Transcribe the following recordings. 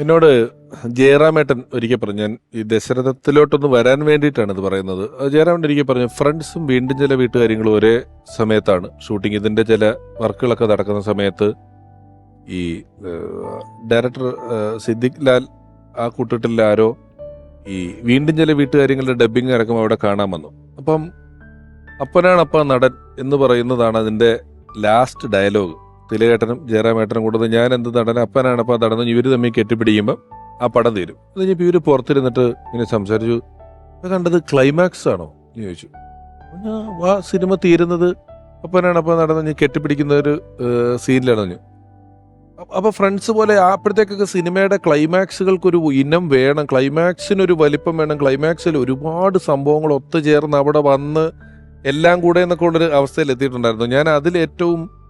എന്നോട് ജയറാമേട്ടൻ ഒരിക്കൽ പറഞ്ഞു ഞാൻ ഈ ദശരഥത്തിലോട്ടൊന്ന് വരാൻ വേണ്ടിയിട്ടാണ് ഇത് പറയുന്നത്. ജയറാമേട്ടൻ ഒരിക്കൽ പറഞ്ഞു ഫ്രണ്ട്സും വീണ്ടും ചില വീട്ടുകാര്യങ്ങളും ഒരേ സമയത്താണ്. ഷൂട്ടിംഗ് ഇതിന്റെ ചില വർക്കുകളൊക്കെ നടക്കുന്ന സമയത്ത് ഈ ഡയറക്ടർ സിദ്ദിഖ് ലാൽ ആ കൂട്ടിട്ടില്ല ആരോ ഈ വീണ്ടും ചില വീട്ടുകാര്യങ്ങളുടെ ഡബ്ബിംഗ് ഇറക്കുമ്പോൾ അവിടെ കാണാൻ വന്നു. അപ്പം അപ്പനാണ് അപ്പ നടൻ എന്ന് പറയുന്നതാണ് അതിന്റെ ലാസ്റ്റ് ഡയലോഗ് തിലകേട്ടനും ജയറാമേട്ടനും കൂടുതൽ ഞാൻ എന്ത് നടന അപ്പനാണ് അപ്പം നടന്ന് ഇവർ തമ്മിൽ കെട്ടിപ്പിടിക്കുമ്പോൾ ആ പടം തീരും. അത് കഴിഞ്ഞപ്പോൾ ഇവർ പുറത്തിരുന്നിട്ട് ഇങ്ങനെ സംസാരിച്ചു. "ഇത് കണ്ടത് ക്ലൈമാക്സ് ആണോ എന്ന് ചോദിച്ചു. ആ സിനിമ തീരുന്നത് അപ്പനാണ് അപ്പം നടന്ന് കെട്ടിപ്പിടിക്കുന്ന ഒരു സീനിലാണ് അപ്പോൾ അപ്പൊ- അപ്പൊ ഫ്രണ്ട്സ് പോലെ അപ്പോഴത്തേക്കൊക്കെ സിനിമയുടെ ക്ലൈമാക്സുകൾക്കൊരു ഇനം വേണം. ക്ലൈമാക്സിനൊരു വലിപ്പം വേണം. ക്ലൈമാക്സിൽ ഒരുപാട് സംഭവങ്ങൾ ഒത്തുചേർന്ന് അവിടെ വന്ന് എല്ലാം കൂടെ എന്നൊക്കെ ഉള്ളൊരു അവസ്ഥയിൽ എത്തിയിട്ടുണ്ടായിരുന്നു ഞാൻ അതിൽ ഏറ്റവും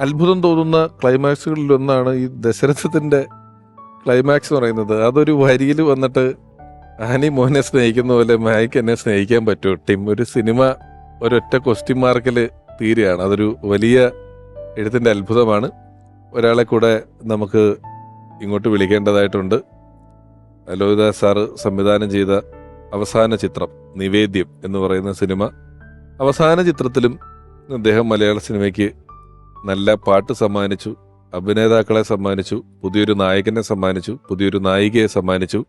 അത്ഭുതം തോന്നുന്ന ക്ലൈമാക്സുകളിൽ ഒന്നാണ് ഈ ദശരഥത്തിന്റെ ക്ലൈമാക്സ് എന്ന് പറയുന്നത്. അതൊരു വരിയിൽ വന്നിട്ട് ആനി മോനെ സ്നേഹിക്കുന്ന പോലെ മായ്ക്ക് എന്നെ സ്നേഹിക്കാൻ പറ്റുമോ? ടിം ഒരു സിനിമ ഒരൊറ്റ ക്വസ്റ്റ്യൻ മാർക്കിൽ തീരുകയാണ്. അതൊരു വലിയ എഴുത്തിന്റെ അത്ഭുതമാണ്. ഒരാളെ കൂടെ നമുക്ക് ഇങ്ങോട്ട് വിളിക്കേണ്ടതായിട്ടുണ്ട്. ലോഹിദാസ് സാറ് സംവിധാനം ചെയ്ത അവസാന ചിത്രം നിവേദ്യം എന്ന് പറയുന്ന സിനിമ. അവസാന ചിത്രത്തിലും അദ്ദേഹം മലയാള സിനിമയ്ക്ക് നല്ല പാട്ട് സമ്മാനിച്ചു അഭിനേതാക്കളെ സമ്മാനിച്ചു പുതിയൊരു നായകനെ സമ്മാനിച്ചു പുതിയൊരു നായികയെ സമ്മാനിച്ചു.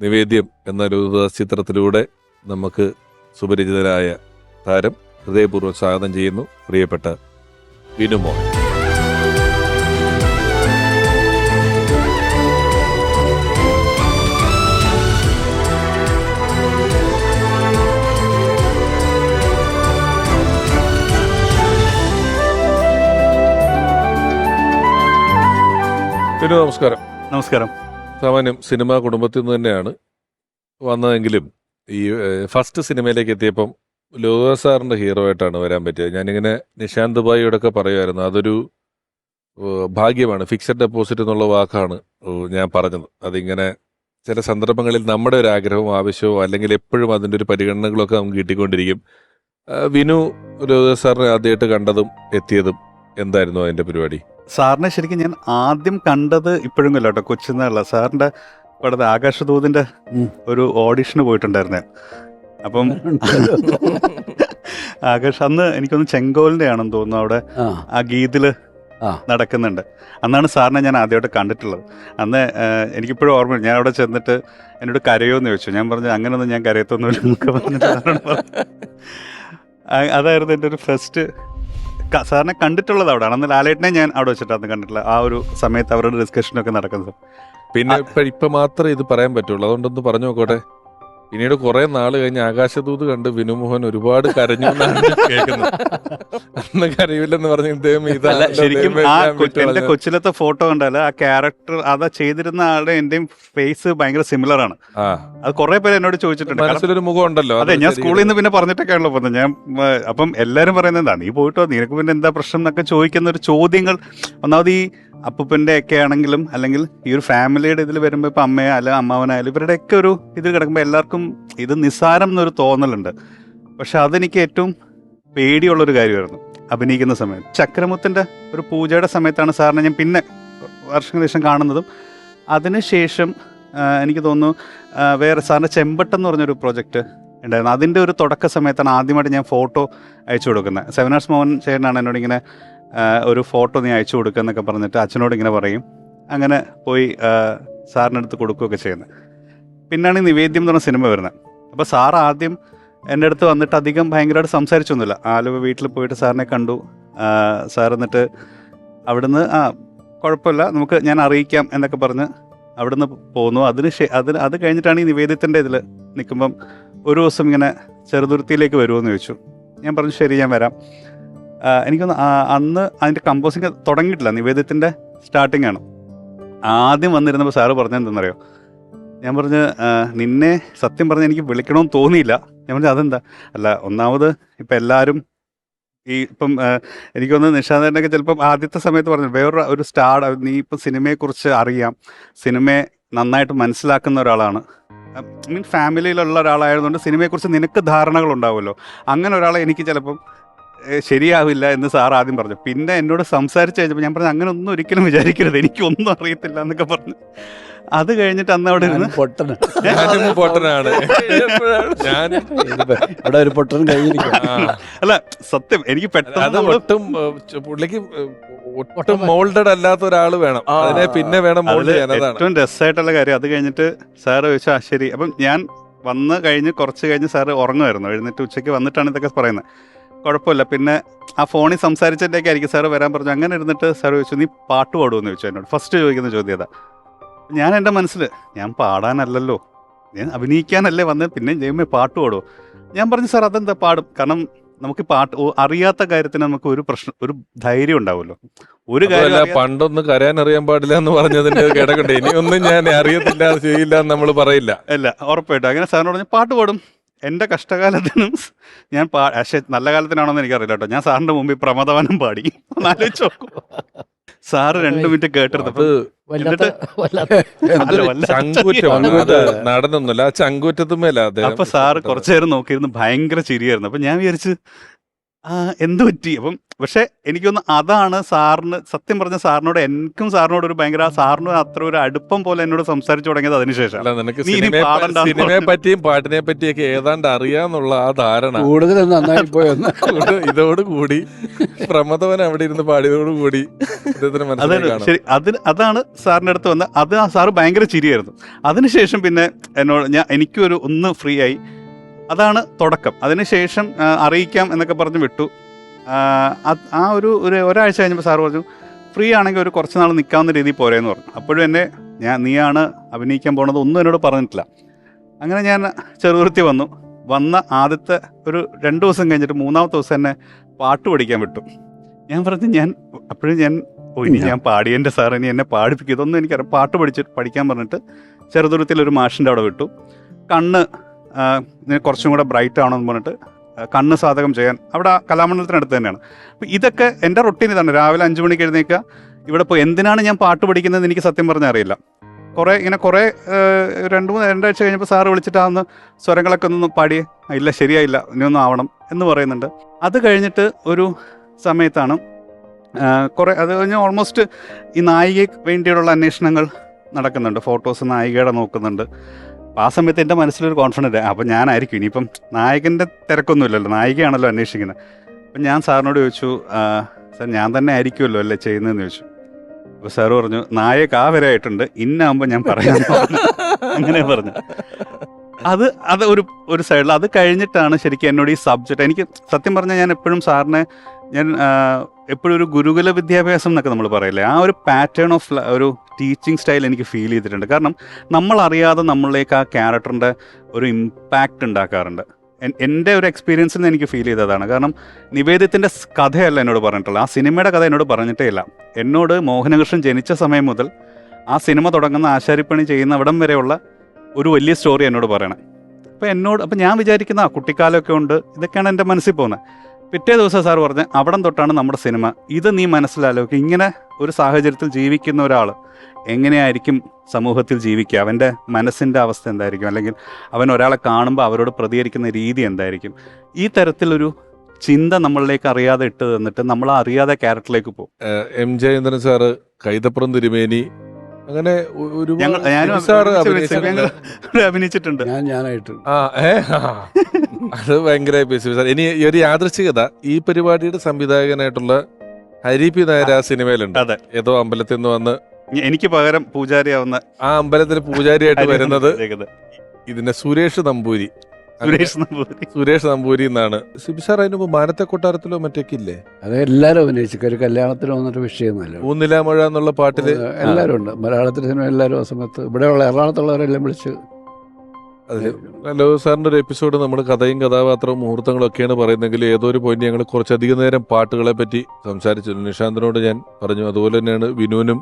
നിവേദ്യം എന്ന രൂപദാസ് ചിത്രത്തിലൂടെ നമുക്ക് സുപരിചിതനായ താരം ഹൃദയപൂർവം സ്വാഗതം ചെയ്യുന്നു. പ്രിയപ്പെട്ട വിനുമോൻ വിനു നമസ്കാരം. നമസ്കാരം. സാമാന്യം സിനിമാ കുടുംബത്തിൽ നിന്ന് തന്നെയാണ് വന്നതെങ്കിലും ഈ ഫസ്റ്റ് സിനിമയിലേക്ക് എത്തിയപ്പം ലോക സാറിന്റെ ഹീറോ ആയിട്ടാണ് വരാൻ പറ്റിയത്. ഞാനിങ്ങനെ നിശാന്ത് ഭായിയോടൊക്കെ പറയുമായിരുന്നു അതൊരു ഭാഗ്യമാണ്. ഫിക്സഡ് ഡെപ്പോസിറ്റ് എന്നുള്ള വാക്കാണ് ഞാൻ പറഞ്ഞത്. അതിങ്ങനെ ചില സന്ദർഭങ്ങളിൽ നമ്മുടെ ഒരു ആഗ്രഹവും ആവശ്യവും അല്ലെങ്കിൽ എപ്പോഴും അതിന്റെ ഒരു പരിഗണനകളൊക്കെ നമുക്ക് കിട്ടിക്കൊണ്ടിരിക്കും. വിനു ലോക സാറിനെ ആദ്യമായിട്ട് കണ്ടതും എത്തിയതും എന്തായിരുന്നു അതിന്റെ പരിപാടി? സാറിനെ ശരിക്കും ഞാൻ ആദ്യം കണ്ടത് ഇപ്പോഴും അല്ല കേട്ടോ കൊച്ചിന്നുള്ള സാറിന്റെ പടത്തെ ആകാശദൂതിന്റെ ഒരു ഓഡിഷന് പോയിട്ടുണ്ടായിരുന്നേ. അപ്പം ആകാശ് അന്ന് എനിക്കൊന്ന് ചെങ്കോലിന്റെ ആണെന്ന് തോന്നുന്നു അവിടെ ആ. ഗീതിൽ നടക്കുന്നുണ്ട്. അന്നാണ് സാറിനെ ഞാൻ ആദ്യമായിട്ട് കണ്ടിട്ടുള്ളത്. അന്ന് എനിക്കിപ്പോഴും ഓർമ്മയുണ്ട് ഞാൻ അവിടെ ചെന്നിട്ട് എന്നോട് കരയോന്ന് ചോദിച്ചു. ഞാൻ പറഞ്ഞു അങ്ങനെയൊന്നും ഞാൻ കരയത്തൊന്നുമില്ല എന്നൊക്കെ പറഞ്ഞിട്ട് അതായിരുന്നു എന്റെ ഒരു ഫസ്റ്റ് സാറിനെ കണ്ടിട്ടുള്ളത് അവിടെ അന്ന് ലാലേട്ടനെ ഞാൻ അവിടെ വെച്ചിട്ടാണ് കണ്ടിട്ടുള്ളത് ആ ഒരു സമയത്ത് അവരുടെ ഡിസ്കഷനൊക്കെ നടക്കുന്നത്. പിന്നെ ഇപ്പൊ ഇപ്പൊ മാത്രമേ ഇത് പറയാൻ പറ്റുള്ളൂ. അതുകൊണ്ടൊന്ന് പറഞ്ഞു നോക്കട്ടെ. പിന്നീട് കുറെ നാൾ കഴിഞ്ഞ് ആകാശദൂത് കണ്ട് വിനുമോഹൻ ഒരുപാട് കരഞ്ഞു എന്നാണ് കേൾക്കുന്നത്. അന്ന് കരയില്ലെന്ന് പറഞ്ഞ ഇദ്ദേഹം ശരിക്കും ആ എന്റെ കൊച്ചിലത്തെ ഫോട്ടോ കണ്ടാൽ ആ ക്യാരക്ടർ അത് ചെയ്തിരുന്ന ആളുടെ എന്റെയും ഫേസ് ഭയങ്കര സിമിലർ ആണ്. അത് കുറെ പേര് എന്നോട് ചോദിച്ചിട്ടുണ്ട്. മനസ്സിലൊരു മുഖം ഉണ്ടല്ലോ അതെ ഞാൻ. സ്കൂളിൽ നിന്ന് പിന്നെ പറഞ്ഞിട്ടൊക്കെയാണല്ലോ പോകുന്നത്. ഞാൻ അപ്പം എല്ലാരും പറയുന്നത് എന്താ നീ പോയിട്ടോ? നിനക്ക് പിന്നെ എന്താ പ്രശ്നം എന്നൊക്കെ ചോദിക്കുന്ന ഒരു ചോദ്യങ്ങൾ. ഒന്നാമത് ഈ അപ്പൂപ്പന്റെ ഒക്കെ ആണെങ്കിലും അല്ലെങ്കിൽ ഈ ഒരു ഫാമിലിയുടെ ഇതിൽ വരുമ്പോൾ ഇപ്പം അമ്മയോ അല്ല അമ്മാവനായാലും ഇവരുടെ ഒക്കെ ഒരു ഇതിൽ കിടക്കുമ്പോൾ എല്ലാവർക്കും ഇത് നിസ്സാരം എന്നൊരു തോന്നലുണ്ട്. പക്ഷെ അതെനിക്ക് ഏറ്റവും പേടിയുള്ളൊരു കാര്യമായിരുന്നു അഭിനയിക്കുന്ന സമയത്ത് ചക്രമുത്തിന്റെ ഒരു പൂജയുടെ സമയത്താണ് സാറിനെ ഞാൻ പിന്നെ വർഷങ്ങൾക്ക് ശേഷം കാണുന്നതും. അതിനുശേഷം ശേഷം എനിക്ക് തോന്നുന്നു വേറെ സാറിന്റെ ചെമ്പട്ടെന്ന് പറഞ്ഞൊരു പ്രൊജക്റ്റ് ഉണ്ടായിരുന്നു. അതിന്റെ ഒരു തുടക്ക സമയത്താണ് ആദ്യമായിട്ട് ഞാൻ ഫോട്ടോ അയച്ചു കൊടുക്കുന്നത്. സെവനാർസ് മോഹൻ ചേട്ടനാണ് എന്നോട് ഇങ്ങനെ ഒരു ഫോട്ടോ നീ അയച്ചു കൊടുക്കുക എന്നൊക്കെ പറഞ്ഞിട്ട് അച്ഛനോട് ഇങ്ങനെ പറയും. അങ്ങനെ പോയി സാറിനടുത്ത് കൊടുക്കുകയൊക്കെ ചെയ്യുന്നത്. പിന്നാണ് ഈ നിവേദ്യം എന്ന് പറഞ്ഞ സിനിമ വരുന്നത്. അപ്പോൾ സാർ ആദ്യം എന്റെ അടുത്ത് വന്നിട്ട് അധികം ഭയങ്കരമായിട്ട് സംസാരിച്ചൊന്നുമില്ല. ആലുവ വീട്ടിൽ പോയിട്ട് സാറിനെ കണ്ടു. സാർ എന്നിട്ട് അവിടുന്ന് ആ കുഴപ്പമില്ല നമുക്ക് ഞാൻ അറിയിക്കാം എന്നൊക്കെ പറഞ്ഞ് അവിടുന്ന് പോന്നു. അതിന് ശേ അതിന് അത് കഴിഞ്ഞിട്ടാണ് ഈ നിവേദ്യത്തിന്റെ ഇതിൽ നിൽക്കുമ്പം ഒരു ദിവസം ഇങ്ങനെ ചെറുതുരുത്തിയിലേക്ക് വരുമോ എന്ന് ചോദിച്ചു. ഞാൻ പറഞ്ഞു ശരി ഞാൻ വരാം. എനിക്കൊന്ന് അന്ന് അതിന്റെ കമ്പോസിങ് തുടങ്ങിയിട്ടില്ല. നിവേദ്യത്തിന്റെ സ്റ്റാർട്ടിംഗ് ആണ്. ആദ്യം വന്നിരുന്നപ്പോൾ സാറ് പറഞ്ഞെന്തെന്നറിയോ ഞാൻ പറഞ്ഞ് നിന്നെ സത്യം പറഞ്ഞ് എനിക്ക് വിളിക്കണമെന്ന് തോന്നിയില്ല. ഞാൻ പറഞ്ഞു അതെന്താ? അല്ല ഒന്നാമത് ഇപ്പം എല്ലാവരും ഈ ഇപ്പം എനിക്കൊന്ന് നിഷാദനൊക്കെ ചിലപ്പം ആദ്യത്തെ സമയത്ത് പറഞ്ഞു വേറൊരു ഒരു സ്റ്റാർ നീ ഇപ്പം സിനിമയെക്കുറിച്ച് അറിയാം. സിനിമയെ നന്നായിട്ട് മനസ്സിലാക്കുന്ന ഒരാളാണ്. മീൻ ഫാമിലിയിലുള്ള ഒരാളായതുകൊണ്ട് സിനിമയെക്കുറിച്ച് നിനക്ക് ധാരണകളുണ്ടാവുമല്ലോ. അങ്ങനെ ഒരാളെ എനിക്ക് ചിലപ്പം ശരിയാവില്ല എന്ന് സാർ ആദ്യം പറഞ്ഞു. പിന്നെ എന്നോട് സംസാരിച്ച് കഴിഞ്ഞപ്പോൾ ഞാൻ പറഞ്ഞു അങ്ങനെ ഒന്നും ഒരിക്കലും വിചാരിക്കരുത്. എനിക്കൊന്നും അറിയത്തില്ല എന്നൊക്കെ പറഞ്ഞു. അത് കഴിഞ്ഞിട്ട് അന്ന് അവിടെ ഇരുന്ന് പൊട്ടനാണ്. ഞാൻ ഇവിടെ ഒരു പൊട്ടൻ കഴിഞ്ഞിരിക്കും അല്ല സത്യം എനിക്ക് പെട്ടെന്ന് ഒട്ടും പുള്ളിക്ക് ഒട്ടും മോൾഡഡ് അല്ലാത്ത ഒരാൾ വേണം. അതിനെ പിന്നെ വേണം മോൾഡ് ചെയ്യാൻ ഏറ്റവും രസമായിട്ടുള്ള കാര്യം അത് കഴിഞ്ഞിട്ട് സാർ ചോദിച്ചു ആ ശരി. അപ്പം ഞാൻ വന്ന് കഴിഞ്ഞ് കുറച്ച് കഴിഞ്ഞ് സാറ് ഉറങ്ങുമായിരുന്നു. എഴുന്നേറ്റ് ഉച്ചയ്ക്ക് വന്നിട്ടാണ് ഇതൊക്കെ പറയുന്നത്. കുഴപ്പമില്ല. പിന്നെ ആ ഫോണിൽ സംസാരിച്ചതിന്റെയൊക്കെ ആയിരിക്കും സാറ് വരാൻ പറഞ്ഞു അങ്ങനെ ഇരുന്നിട്ട് സാർ ചോദിച്ചു നീ പാട്ട് പാടുമെന്ന് ചോദിച്ചു എന്നോട്. ഫസ്റ്റ് ചോദിക്കുന്ന ചോദ്യം അതാ. ഞാൻ എന്റെ മനസ്സിൽ ഞാൻ പാടാനല്ലല്ലോ. ഞാൻ അഭിനയിക്കാനല്ലേ വന്നത് പിന്നെ ചെയ്യുമ്പോൾ പാട്ട് പാടുമോ ഞാൻ പറഞ്ഞു സാർ അതെന്താ പാടും? കാരണം നമുക്ക് പാട്ട് അറിയാത്ത കാര്യത്തിന് നമുക്ക് ഒരു പ്രശ്നം ഒരു ധൈര്യം ഉണ്ടാവുമല്ലോ. ഒരു കാര്യം പണ്ടൊന്നും കരയാൻ അറിയാൻ പാടില്ല എന്ന് പറഞ്ഞതിന്റെ ഇനി ഒന്നും ഞാൻ അറിയത്തില്ല ചെയ്യില്ല എന്ന് നമ്മൾ പറയില്ല. അല്ല ഉറപ്പായിട്ടും. അങ്ങനെ സാറിനോട് പറഞ്ഞു പാട്ട് പാടും. എന്റെ കഷ്ടകാലത്തിനും ഞാൻ പാ പക്ഷേ നല്ല കാലത്തിനാണോന്ന് എനിക്കറിയില്ല കേട്ടോ. ഞാൻ സാറിന്റെ മുമ്പിൽ പ്രമദവനം പാടി. ആലോചിച്ച് സാറ് രണ്ട് മിനിറ്റ് കേട്ടിരുന്നത് നടന്നൊന്നുമില്ല വല്ലാത്ത വല്ലാത്ത അല്ല, വല്ല- ചങ്കൂറ്റമാണ് അത് ചങ്കൂറ്റം. നടനൊന്നുമല്ല ആ ചങ്കൂറ്റത്തുമേല അദ്ദേഹം അപ്പൊ സാറ് കുറച്ചു നേരം നോക്കിയിരുന്നു ഭയങ്കര ചിരിയായിരുന്നു. അപ്പൊ ഞാൻ വിചാരിച്ചു എന്ത് പറ്റി? അപ്പം പക്ഷെ എനിക്കൊന്ന് അതാണ് സാറിന് സത്യം പറഞ്ഞ സാറിനോട് എനിക്കും സാറിനോട് ഒരു ഭയങ്കര സാറിന് അത്ര ഒരു അടുപ്പം പോലെ എന്നോട് സംസാരിച്ചു തുടങ്ങിയത് അതിനുശേഷം സിനിമയെ പറ്റിയും പാട്ടിനെ പറ്റിയൊക്കെ ഏതാണ്ട് അറിയാന്നുള്ള ആ ധാരണ. കൂടുതൽ നന്നായി പോയെന്ന് ഇതോടുകൂടി പ്രമദവൻ അവിടെ ഇരുന്ന് പാടിയതോടുകൂടി ഇദ്ദേഹത്തിന് മനസ്സിലായി അതാണ് ശരി അതിന് അതാണ് സാറിന്റെ അടുത്ത് വന്ന അത് ആ സാറ് ഭയങ്കര ചിരിയായിരുന്നു. അതിനുശേഷം പിന്നെ എന്നോട് ഞാൻ എനിക്കൊരു ഒന്ന് ഫ്രീ ആയി അതാണ് തുടക്കം. അതിനുശേഷം അറിയിക്കാം എന്നൊക്കെ പറഞ്ഞ് വിട്ടു. ആ, ഒരു ഒരു ഒരാഴ്ച കഴിഞ്ഞപ്പോൾ സാർ പറഞ്ഞു ഫ്രീ ആണെങ്കിൽ ഒരു കുറച്ച് നാൾ നിൽക്കാവുന്ന രീതിയിൽ പോരേന്ന് പറഞ്ഞു. അപ്പോഴും എന്നെ ഞാൻ നീയാണ് അഭിനയിക്കാൻ പോണത് ഒന്നും എന്നോട് പറഞ്ഞിട്ടില്ല. അങ്ങനെ ഞാൻ ചെറുതുരുത്തി വന്നു. വന്ന ആദ്യത്തെ ഒരു രണ്ട് ദിവസം കഴിഞ്ഞിട്ട് മൂന്നാമത്തെ ദിവസം എന്നെ പാട്ട് പഠിക്കാൻ വിട്ടു. ഞാൻ പറഞ്ഞു ഞാൻ അപ്പോഴും ഞാൻ പോയി. ഞാൻ പാടിയന്റെ സാർ ഇനി എന്നെ പാടിപ്പിക്കും. ഇതൊന്നും എനിക്കറിയാം. പാട്ട് പഠിച്ച് പഠിക്കാൻ പറഞ്ഞിട്ട് ചെറുതുരുത്തിൽ ഒരു മാഷിന്റെ അവിടെ വിട്ടു. കണ്ണ് കുറച്ചും കൂടെ ബ്രൈറ്റ് ആവണമെന്ന് പറഞ്ഞിട്ട് കണ്ണ് സാധകം ചെയ്യാൻ. അവിടെ കലാമണ്ഡലത്തിനടുത്ത് തന്നെയാണ്. അപ്പം ഇതൊക്കെ എന്റെ റൊട്ടീൻ ഇതാണ്. രാവിലെ അഞ്ച് മണിക്ക് എഴുന്നേക്കുക ഇവിടെ ഇപ്പോൾ എന്തിനാണ് ഞാൻ പാട്ട് പഠിക്കുന്നത് എനിക്ക് സത്യം പറഞ്ഞാൽ അറിയില്ല. കുറേ ഇങ്ങനെ കുറേ രണ്ട് മൂന്ന് രണ്ടാഴ്ച കഴിഞ്ഞപ്പോൾ സാറ് വിളിച്ചിട്ട് അന്ന് സ്വരങ്ങളൊക്കെ ഒന്ന് പാടി ഇല്ല ശരിയായില്ല. ഇനി ഒന്നും ആവണം എന്ന് പറയുന്നുണ്ട്. അത് കഴിഞ്ഞിട്ട് ഒരു സമയത്താണ് കുറേ അത് കഴിഞ്ഞ് ഓൾമോസ്റ്റ് ഈ നായികയ്ക്ക് വേണ്ടിയുള്ള അന്വേഷണങ്ങൾ നടക്കുന്നുണ്ട്. ഫോട്ടോസ് നായികയുടെ നോക്കുന്നുണ്ട്. ആ സമയത്ത് എന്റെ മനസ്സിലൊരു കോൺഫിഡന്റ് അപ്പം ഞാനായിരിക്കും. ഇനിയിപ്പം നായകന്റെ തിരക്കൊന്നുമില്ലല്ലോ. നായികയാണല്ലോ അന്വേഷിക്കുന്നത്. അപ്പം ഞാൻ സാറിനോട് ചോദിച്ചു സർ സാർ ഞാൻ തന്നെ ആയിരിക്കുമല്ലോ അല്ലേ ചെയ്യുന്നതെന്ന് ചോദിച്ചു. അപ്പോൾ സാറ് പറഞ്ഞു നായക ആ വരെ ആയിട്ടുണ്ട്. ഇന്നാകുമ്പോൾ ഞാൻ പറയാം. അങ്ങനെ പറഞ്ഞു. അത് അത് ഒരു ഒരു സൈഡിൽ അത് കഴിഞ്ഞിട്ടാണ് ശരിക്കും എന്നോട് ഈ സബ്ജക്റ്റ് എനിക്ക് സത്യം പറഞ്ഞാൽ ഞാൻ എപ്പോഴും സാറിനെ ഞാൻ എപ്പോഴും ഒരു ഗുരുകുല വിദ്യാഭ്യാസം എന്നൊക്കെ നമ്മൾ പറയില്ലേ ആ ഒരു പാറ്റേൺ ഓഫ് ഒരു ടീച്ചിങ് സ്റ്റൈൽ എനിക്ക് ഫീൽ ചെയ്തിട്ടുണ്ട്. കാരണം നമ്മൾ അറിയാതെ നമ്മളിലേക്ക് ആ ക്യാരക്ടറിന്റെ ഒരു ഇമ്പാക്റ്റ് ഉണ്ടാക്കാറുണ്ട്. എന്റെ ഒരു എക്സ്പീരിയൻസിൽ നിന്ന് എനിക്ക് ഫീൽ ചെയ്തതാണ്. കാരണം നിവേദ്യത്തിന്റെ കഥയല്ല എന്നോട് പറഞ്ഞിട്ടുള്ളത്. ആ സിനിമയുടെ കഥ എന്നോട് പറഞ്ഞിട്ടേ ഇല്ല. എന്നോട് മോഹനകൃഷ്ണൻ ജനിച്ച സമയം മുതൽ ആ സിനിമ തുടങ്ങുന്ന ആശാരിപ്പണി ചെയ്യുന്ന അവിടം വരെയുള്ള ഒരു വലിയ സ്റ്റോറി എന്നോട് പറയണേ. അപ്പോൾ എന്നോട് അപ്പോൾ ഞാൻ വിചാരിക്കുന്ന ആ കുട്ടിക്കാലമൊക്കെ ഉണ്ട് ഇതൊക്കെയാണ് എന്റെ മനസ്സിൽ പോകുന്നത്. പിറ്റേ ദിവസം സാർ പറഞ്ഞ് അവിടം തൊട്ടാണ് നമ്മുടെ സിനിമ. ഇത് നീ മനസ്സിലാലോക്ക്. ഇങ്ങനെ ഒരു സാഹചര്യത്തിൽ ജീവിക്കുന്ന ഒരാൾ എങ്ങനെയായിരിക്കും സമൂഹത്തിൽ ജീവിക്കുക? അവന്റെ മനസ്സിന്റെ അവസ്ഥ എന്തായിരിക്കും? അല്ലെങ്കിൽ അവൻ ഒരാളെ കാണുമ്പോൾ അവരോട് പ്രതികരിക്കുന്ന രീതി എന്തായിരിക്കും? ഈ തരത്തിലൊരു ചിന്ത നമ്മളിലേക്ക് അറിയാതെ ഇട്ട് തന്നിട്ട് നമ്മൾ അറിയാതെ ക്യാരക്ടറിലേക്ക് പോകും. എം ജയേന്ദ്രൻ സാറ് കൈതപ്പുറം തിരുമേനി അങ്ങനെ അഭിനയിച്ചിട്ടുണ്ട് ഞാൻ ഞാനായിട്ട്. അത് ഭയങ്കര സാർ ഇനി ഈ ഒരു യാദൃശ്ചികത ഈ പരിപാടിയുടെ സംവിധായകനായിട്ടുള്ള ഹരി പി നായർ ആ സിനിമയിലുണ്ട് അതെ. ഏതോ അമ്പലത്തിൽ നിന്ന് വന്ന് എനിക്ക് പകരം പൂജാരിയാവുന്ന ആ അമ്പലത്തിൽ പൂജാരിയായിട്ട് വരുന്നത്. ഇതിന്റെ സുരേഷ് നമ്പൂരി സുരേഷ് നമ്പൂരി സുരേഷ് നമ്പൂരി എന്നാണ്. സിബി സാർ അതിന് മുമ്പ് മാനത്തെ കൊട്ടാരത്തിലോ മറ്റൊക്കെ ഇല്ലേ? അത് എല്ലാവരും അഭിനയിച്ചു ഒരു കല്യാണത്തിന് വന്നിട്ട് വിഷയമൊന്നുമല്ല ഊന്നിലാ മഴ എന്നുള്ള പാട്ടിൽ എല്ലാവരും ഉണ്ട്. മലയാളത്തിലെ സിനിമ എല്ലാവരും ആ സമയത്ത് ഇവിടെയുള്ള എറണാകുളത്തുള്ളവരെല്ലാം വിളിച്ച് ഹലോ സാറിന്റെ ഒരു എപ്പിസോഡ് നമ്മൾ കഥയും കഥാപാത്രവും മുഹൂർത്തങ്ങളും ഒക്കെയാണ് പറയുന്നെങ്കിൽ ഏതോ ഒരു പോയിന്റ് ഞങ്ങൾ കുറച്ചധികം നേരം പാട്ടുകളെ പറ്റി സംസാരിച്ചു നിഷാന്തിനോട് ഞാൻ പറഞ്ഞു. അതുപോലെ തന്നെയാണ് വിനുവിനും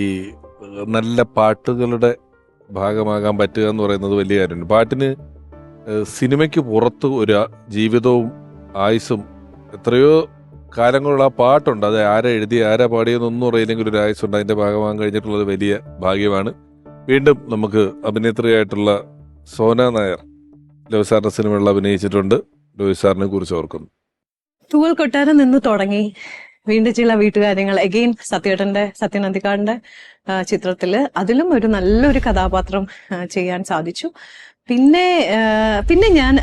ഈ നല്ല പാട്ടുകളുടെ ഭാഗമാകാൻ പറ്റുക എന്ന് പറയുന്നത് വലിയ കാര്യമാണ്. പാട്ടിന് സിനിമയ്ക്ക് പുറത്ത് ഒരു ജീവിതവും ആയുസും എത്രയോ കാലങ്ങളുള്ള ആ പാട്ടുണ്ട്. അത് ആരാ എഴുതി ആരാ പാടിയെന്നൊന്നും അറിയില്ലെങ്കിൽ ഒരു ആയുസ്സുണ്ട്. അതിന്റെ ഭാഗമാകാൻ കഴിഞ്ഞിട്ടുള്ളത് വലിയ ഭാഗ്യമാണ്. വീണ്ടും നമുക്ക് അഭിനേത്രിയായിട്ടുള്ള സോന നായർ ലോയ് സാറിന്റെ സിനിമകളിൽ അഭിനയിച്ചിട്ടുണ്ട്. ലോയ് സാറിനെ കുറിച്ച് ഓർക്കുന്നു. തൂവൽ കൊട്ടാരം നിന്ന് തുടങ്ങി. വീണ്ടും ചില വീട്ടുകാര്യങ്ങൾ. എഗെയിൻ സത്യേട്ടന്റെ സത്യനന്ദിക്കാടിന്റെ ചിത്രത്തിൽ അതിലും ഒരു നല്ലൊരു കഥാപാത്രം ചെയ്യാൻ സാധിച്ചു. പിന്നെ പിന്നെ ഞാൻ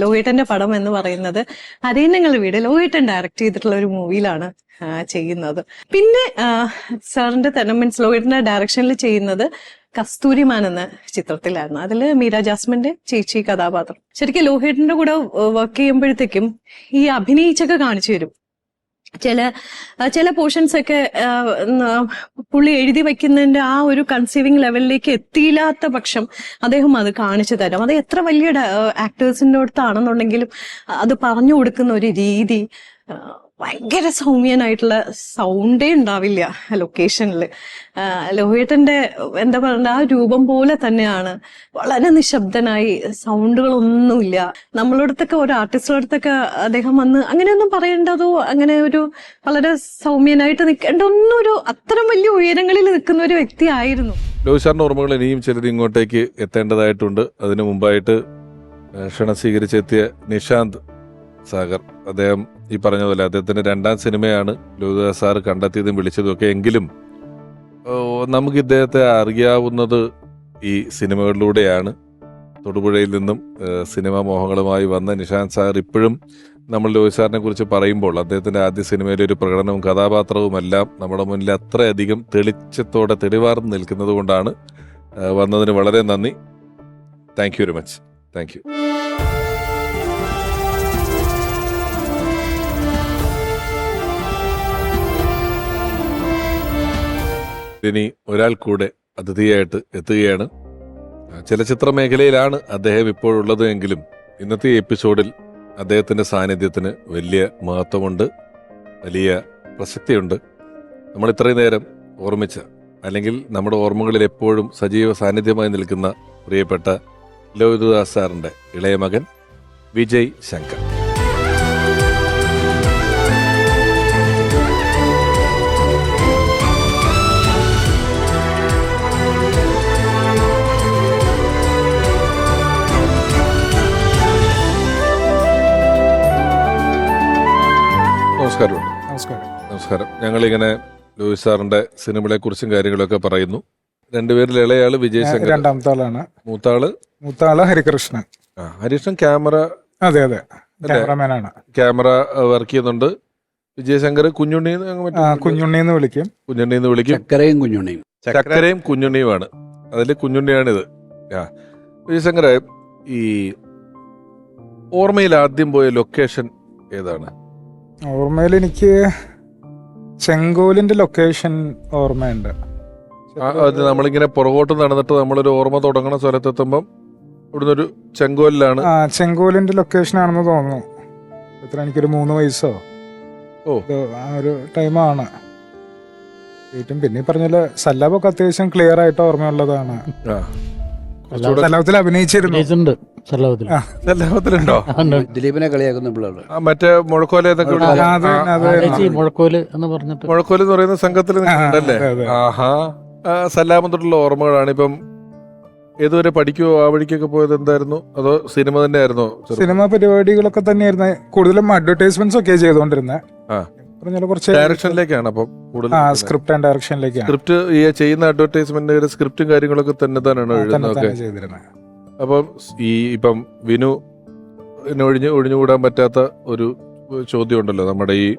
ലോഹിട്ടന്റെ പടം എന്ന് പറയുന്നത് അരയന്നങ്ങൾ വീട്. ലോഹിട്ടൻ ഡയറക്റ്റ് ചെയ്തിട്ടുള്ള ഒരു മൂവിയിലാണ് ചെയ്യുന്നത്. പിന്നെ സാറിന്റെ തന്നെ മീൻസ് ലോഹിട്ടന്റെ ഡയറക്ഷനിൽ ചെയ്യുന്നത് കസ്തൂരിമാൻ എന്ന ചിത്രത്തിലായിരുന്നു. അതിൽ മീര ജാസ്മിന്റെ ചേച്ചി കഥാപാത്രം. ശരിക്കും ലോഹിട്ടിന്റെ കൂടെ വർക്ക് ചെയ്യുമ്പോഴത്തേക്കും ഈ അഭിനയിച്ചൊക്കെ കാണിച്ചു തരും. ചില ചില പോർഷൻസ് ഒക്കെ പുള്ളി എഴുതി വെക്കുന്നതിന്റെ ആ ഒരു കൺസീവിങ് ലെവലിലേക്ക് എത്തിയില്ലാത്ത പക്ഷം അദ്ദേഹം അത് കാണിച്ചു തരും. അത് എത്ര വലിയ ആക്ടേഴ്സിന്റെ അടുത്താണെന്നുണ്ടെങ്കിലും അത് പറഞ്ഞു കൊടുക്കുന്ന ഒരു രീതി ഭയങ്കര സൗമ്യനായിട്ടുള്ള സൗണ്ടേ ഉണ്ടാവില്ല ലൊക്കേഷനിൽ ലോഹിയട്ടന്റെ എന്താ പറയുക ആ രൂപം പോലെ തന്നെയാണ്. വളരെ നിശബ്ദനായി സൗണ്ടുകളൊന്നുമില്ല നമ്മളടുത്തൊക്കെ ഒരു ആർട്ടിസ്റ്റുടെ അടുത്തൊക്കെ അദ്ദേഹം വന്ന് അങ്ങനെയൊന്നും പറയേണ്ടതോ? അങ്ങനെ ഒരു വളരെ സൗമ്യനായിട്ട് നിൽക്കേണ്ട ഒന്നും ഒരു അത്തരം വലിയ ഉയരങ്ങളിൽ നിൽക്കുന്ന ഒരു വ്യക്തിയായിരുന്നു ലോഹിസാറിന്റെ ഓർമ്മകൾ ഇനിയും ചിലത് ഇങ്ങോട്ടേക്ക് എത്തേണ്ടതായിട്ടുണ്ട്. അതിനു മുമ്പായിട്ട് ക്ഷണം സ്വീകരിച്ചെത്തിയ നിഷാന്ത് സാഗർ. അദ്ദേഹം ഈ പറഞ്ഞതുപോലെ അദ്ദേഹത്തിന്റെ രണ്ടാം സിനിമയാണ് ലോകദാസ് സാർ കണ്ടെത്തിയതും വിളിച്ചതും ഒക്കെ എങ്കിലും നമുക്ക് ഇദ്ദേഹത്തെ അറിയാവുന്നത് ഈ സിനിമകളിലൂടെയാണ്. തൊടുപുഴയിൽ നിന്നും സിനിമ മോഹങ്ങളുമായി വന്ന നിഷാന്ത് സാർ ഇപ്പോഴും നമ്മൾ ലോഹിത് സാറിനെ കുറിച്ച് പറയുമ്പോൾ അദ്ദേഹത്തിന്റെ ആദ്യ സിനിമയിലെ ഒരു പ്രകടനവും കഥാപാത്രവും എല്ലാം നമ്മുടെ മുന്നിൽ അത്രയധികം തെളിച്ചത്തോടെ തെളിവാർന്ന് നിൽക്കുന്നത് കൊണ്ടാണ് വന്നതിന് വളരെ നന്ദി. Thank you very much. Thank you. ഇനി ഒരാൾ കൂടെ അതിഥിയായിട്ട് എത്തുകയാണ്. ചലച്ചിത്ര മേഖലയിലാണ് അദ്ദേഹം ഇപ്പോഴുള്ളത് എങ്കിലും ഇന്നത്തെ എപ്പിസോഡിൽ അദ്ദേഹത്തിന്റെ സാന്നിധ്യത്തിന് വലിയ മഹത്വമുണ്ട് വലിയ പ്രസക്തിയുണ്ട്. നമ്മൾ ഇത്രയും നേരം ഓർമ്മിച്ച അല്ലെങ്കിൽ നമ്മുടെ ഓർമ്മകളിൽ എപ്പോഴും സജീവ സാന്നിധ്യമായി നിൽക്കുന്ന പ്രിയപ്പെട്ട ലോഹിതദാസ് സാറിന്റെ ഇളയ മകൻ വിജയ് ശങ്കർ. നമസ്കാരമുണ്ട് നമസ്കാരം. നമസ്കാരം. ഞങ്ങളിങ്ങനെ ലൂയിസ് സാറിന്റെ സിനിമകളെ കുറിച്ചും കാര്യങ്ങളൊക്കെ പറയുന്നു. രണ്ടുപേരിൽ ഇളയാൾ വിജയ് ശങ്കർ രണ്ടാമത്തെ ആളാണ്. മൂത്താൾ? മൂത്താൾ ഹരികൃഷ്ണൻ. ആ, ഹരികൃഷ്ണൻ ക്യാമറ അതെ അതെ. ക്യാമറമാനാണ്. ക്യാമറ വർക്ക് ചെയ്യുന്നുണ്ട്. വിജയശങ്കർ കുഞ്ഞുണ്ണി എന്ന് അങ്ങ് മറ്റേ ആ, കുഞ്ഞുണ്ണി എന്ന് വിളിക്കും. കുഞ്ഞുണ്ണി എന്ന് വിളിക്കും. ചക്കരയും കുഞ്ഞുണ്ണിയും ചക്കരയും കുഞ്ഞുണ്ണിയുമാണ്. അതിൽ കുഞ്ഞുണ്ണിയാണിത്. ആ വിജയശങ്കറെ ഈ ഓർമ്മയിൽ ആദ്യം പോയ ലൊക്കേഷൻ ഏതാണ്? ഓർമ്മയിൽ എനിക്ക് ചെങ്കോലിന്റെ ലൊക്കേഷൻ ഓർമ്മയുണ്ട്. അത് നമ്മളിങ്ങനെ പുറകോട്ട് നടന്നിട്ട് നമ്മളൊരു ഓർമ്മ തുടങ്ങണ സ്ഥലത്തെത്തുമ്പം ഇവിടുന്ന് ഒരു ചെങ്കോലിലാണ്. ആ ചെങ്കോലിന്റെ ലൊക്കേഷൻ ആണെന്ന് തോന്നുന്നു. എത്ര എനിക്കൊരു മൂന്ന് വയസ്സോ? ഓ. ആ ഒരു ടൈമാണ് ഏറ്റവും പിന്നെ പറഞ്ഞാൽ സല്ലാബൊക്കെ അത്യാവശ്യം ക്ലിയർ ആയിട്ട് ഓർമ്മയുള്ളതാണ്. സല്ലാബത്തിൽ അഭിനയിച്ചിരുന്നു. ദിലീപിനെ കളിയാക്കുന്ന പിള്ളേർ മറ്റേ മുഴക്കോല എന്നൊക്കെ മുഴക്കോൽ എന്ന് പറഞ്ഞിട്ട്. മുഴക്കോല എന്ന് പറയുന്ന സംഘത്തിൽ. ആഹാ. സല്ലാമം തൊട്ടുള്ള ഓർമ്മകളാണ് ഇപ്പം ഏതുവരെ പഠിക്കുവോ? ആ വഴിക്കൊക്കെ പോയത് എന്തായിരുന്നു? അതോ സിനിമ തന്നെ ആയിരുന്നോ സിനിമ പരിപാടികളൊക്കെ തന്നെയായിരുന്നു. കൂടുതലും അഡ്വർടൈസ്മെന്റ്സ് ഒക്കെ ചെയ്തുകൊണ്ടിരുന്നത് കുറച്ച് ഡയറക്ഷനിലേക്കാണ് അപ്പം കൂടുതൽ സ്ക്രിപ്റ്റ് ആൻഡ് ഡയറക്ഷനിലേക്കാണ് സ്ക്രിപ്റ്റ് ഈ ചെയ്യുന്ന അഡ്വർടൈസ്മെന്റ് സ്ക്രിപ്റ്റും കാര്യങ്ങളൊക്കെ തന്നെ തന്നെയാണ് എഴുതുന്നത് തന്നെ ചെയ്തിരുന്നത്. അപ്പം ഈ ഇപ്പം വിനു ഒഴിഞ്ഞ് ഒഴിഞ്ഞുകൂടാൻ പറ്റാത്ത ഒരു ചോദ്യം ഉണ്ടല്ലോ നമ്മുടെ ഈ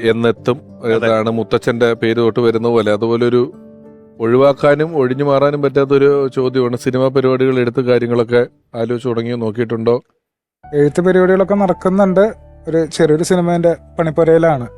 എന്നെത്തും ഏതാണ് മുത്തച്ഛന്റെ പേര് തൊട്ട് വരുന്ന പോലെ. അതുപോലെ ഒരു ഒഴിവാക്കാനും ഒഴിഞ്ഞു മാറാനും പറ്റാത്ത ഒരു ചോദ്യമാണ്. സിനിമാ പരിപാടികൾ എടുത്ത് കാര്യങ്ങളൊക്കെ ആലോചിച്ച് തുടങ്ങി നോക്കിയിട്ടുണ്ടോ? എഴുത്ത് പരിപാടികളൊക്കെ നടക്കുന്നുണ്ട്. ഒരു ചെറിയൊരു സിനിമേന്റെ പണിപ്പുരയിലാണ്.